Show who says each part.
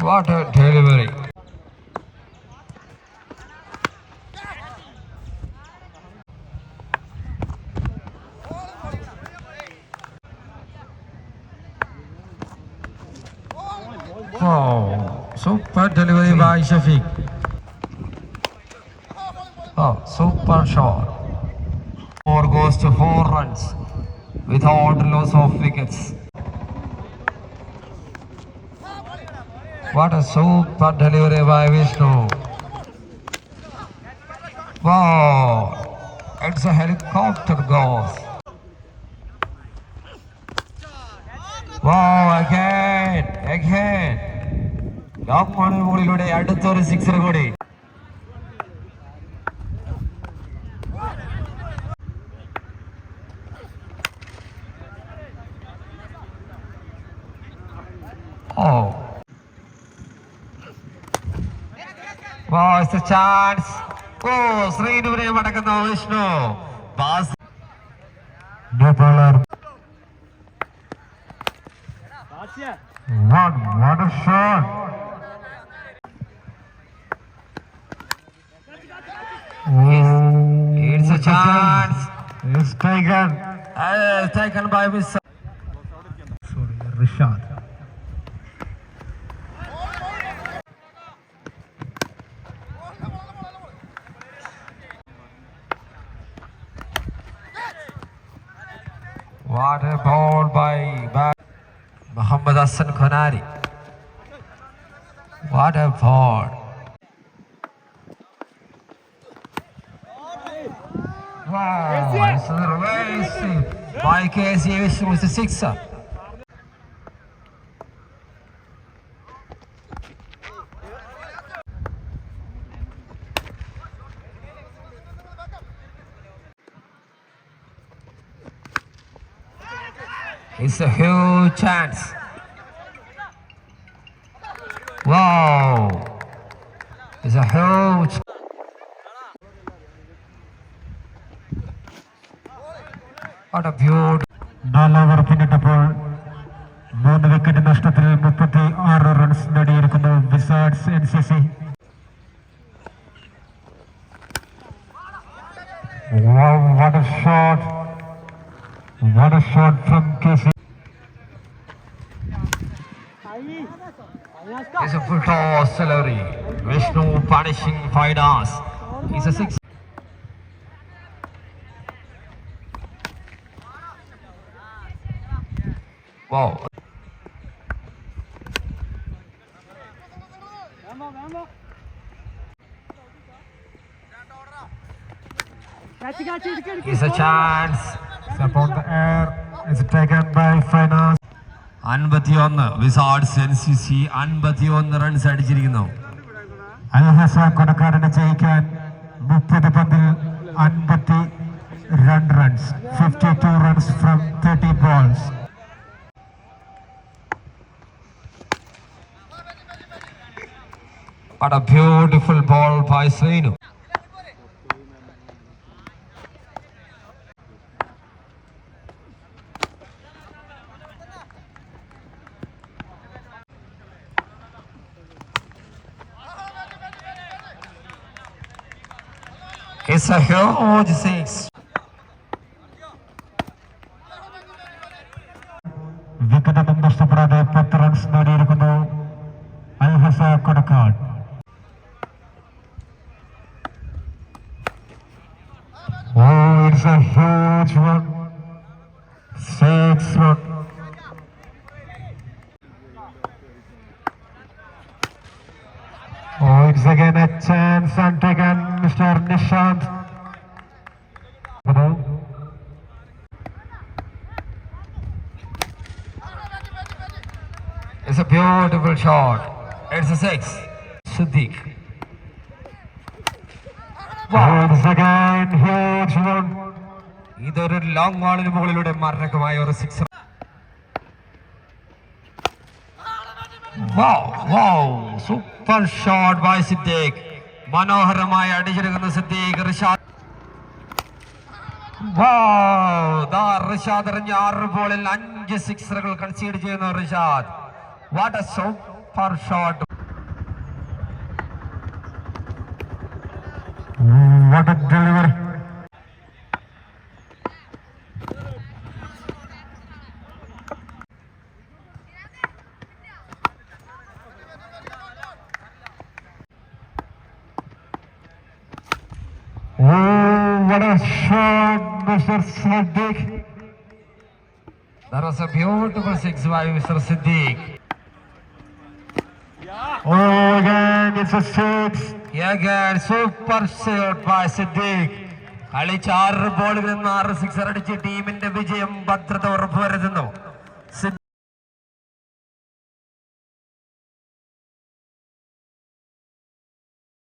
Speaker 1: What a delivery. Oh, super delivery by Shafiq. Oh, super shot. Four goes to four runs without loss of wickets. What a super delivery by Vishnu. Wow, it's a helicopter goes. Wow, again, again. Long മോണിന് മുകളിലൂടെ അടുത്തൊരു sixer കൂടി Oh. Wow, it's a chance. Oh, ശ്രീനുവിനെ മടക്കുന്ന Vishnu bass
Speaker 2: Nepal One, what a shot! Oh,
Speaker 1: It's a chance.
Speaker 2: It's taken.
Speaker 1: Uh, taken by Miss.
Speaker 2: Sorry, Rishad.
Speaker 1: What a ball by, by Muhammad Hassan Khanari. What a ball. Wow, it's a racing by KC Vishnu with the sixer. It's a huge chance. Wow. It's a huge. What a beautiful.
Speaker 2: നാല് over പിന്നിട്ടപ്പോൾ മൂന്ന് wicket നഷ്ടത്തിൽ മുപ്പത്തി ആറ് runs നേടിയിരിക്കുന്നു wizards N C C What a shot! What a shot from KC.
Speaker 1: It's a full toss celery. Vishnu punishing Faidas. He's a six. Wow. It's a chance
Speaker 2: It's upon the air. It's taken by Finance.
Speaker 1: അൻപത്തിയൊന്ന് wizards N C C അൻപത്തിയൊന്ന് runs അടിച്ചിരിക്കുന്നു
Speaker 2: Al Hasa കൊടക്കാരനെ ജയിക്കാൻ മുപ്പത് പന്തിൽ അൻപത്തി രണ്ട് runs fifty two runs from thirty balls
Speaker 1: What a beautiful ball by Svenu. It's a huge six.
Speaker 2: വിക്കറ്റൊന്നും നഷ്ടപ്പെടാതെ പത്ത് runs നേടിയിരിക്കുന്നു Al Hasa Kodakkad Oh, it's a huge one. Six one. Oh, it's again a chance and taken Mr. Nishant.
Speaker 1: It's a beautiful shot. It's a six. Siddiq.
Speaker 2: Once again huge one.
Speaker 1: ഇതൊരു long വാളിന് മുകളിലൂടെ or ഒരു six super shot by Siddique മനോഹരമായി അടിച്ചിരിക്കുന്ന സിദ്ദീഖ് റിഷാദ്. റിഷാദ് എറിഞ്ഞ ആറ് ബോളിൽ അഞ്ച് സിക്സറുകൾ കൺസീഡ് ചെയ്യുന്നു Rishad. What a super shot
Speaker 2: what a delivery Oh, what a shot, Mr. Siddiq.
Speaker 1: That was a beautiful six by Mr. Siddiq.
Speaker 2: Oh, again, it's a six.
Speaker 1: Yeah, Again, super shot by Siddiq. കളിച്ച് ആറ് ബോളുകളിൽ നിന്ന് ആറ് sixer അടിച്ച് ടീമിന്റെ വിജയം ഭദ്രത ഉറപ്പുവരുത്തുന്നു